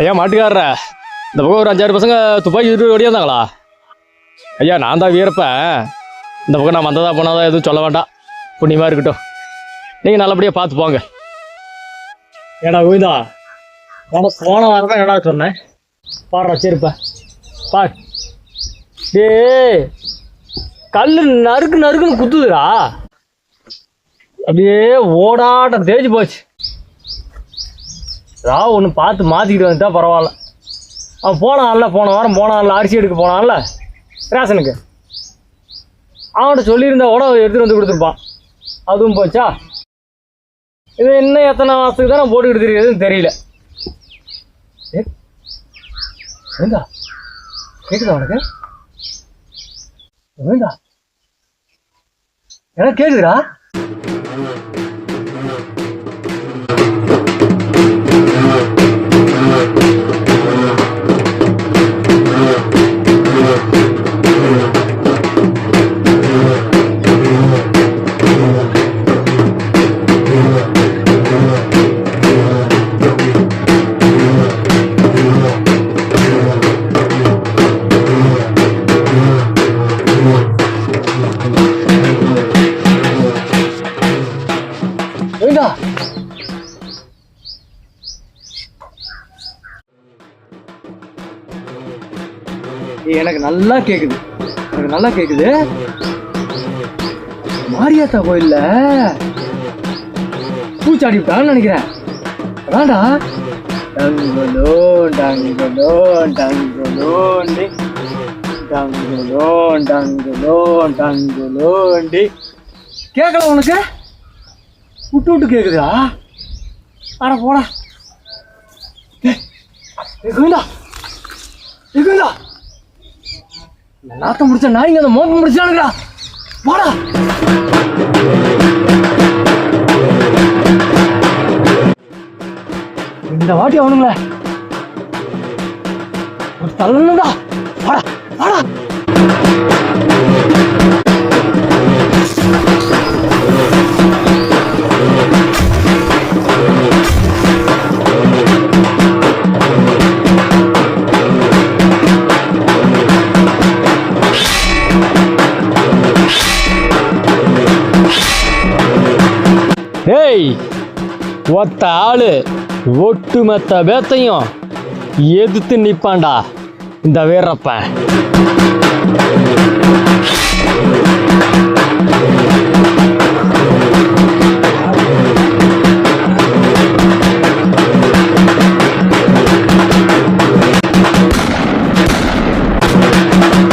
ஐயா மாட்டுக்காரர. இந்த பக்கம் ஒரு அஞ்சாறு பசங்க துப்பாக்கி எடுத்து ஓடியாந்தாங்களா? ஐயா நான் தான் வீரப்பேன் இந்த பக்கம் நான் வந்ததா போனாதான் எதுவும் சொல்ல வேண்டாம். புண்ணியமாக இருக்கட்டும். நீங்கள் நல்லபடியாக பார்த்து போங்க. ஏடா கோவிந்தா உனக்கு போன வாரம் தான் என்னடா சொன்னேன்? பாடுறா சரிப்பா. பார். டேய் கல் நறுக்கு நறுக்குன்னு குத்துதுடா. அப்படியே ஓடாட்டம் தேஞ்சு போச்சு. ரா ஒன்று பார்த்து மாற்றிக்கிட்டு வந்துட்டா பரவாயில்ல. அவன் போனான்ல போன வாரம் போனான்ல அரிசி எடுக்க போனான்ல ரேஷனுக்கு. அவன்கிட்ட சொல்லியிருந்தா கூட எடுத்துகிட்டு வந்து கொடுத்துருப்பான். அதுவும் போச்சா? இது இன்னும் எத்தனை மாதத்துக்கு தான் நான் போட்டுக்கிட்டு தெரியுதுன்னு தெரியல. வேண்டா. கேட்குதா உனக்கு? வேண்டா. எனக்கு கேட்குதுடா எனக்கு நல்லா கேக்குது. எனக்கு நல்லா கேக்குது. மாரியாத்தா கோயில்ல பூச்சாடி விட்டான்னு நினைக்கிறேன். அதான்டா டங்குலோ டங்குலோ டங்குலோண்டி டங்குலோ டங்குலோ டங்குலோண்டி கேட்கல உனக்கு? விட்டு விட்டு கேக்குதா அட போடா ஏய், ஏய், கோவிந்தா கோவிந்தா இந்த நாத்தம் முடிச்ச நாய்ங்க அந்த மோப்பம் முடிச்சானுங்கடா போடா இந்த வாட்டி அவனுங்களே ஒரு தள்ளணும்டா. வாடா வாடா. ஏய் ஒத்த ஆள். ஒட்டுமொத்த பேத்தையும் எதிர்த்து நிற்பான்டா இந்த வீரப்பன். you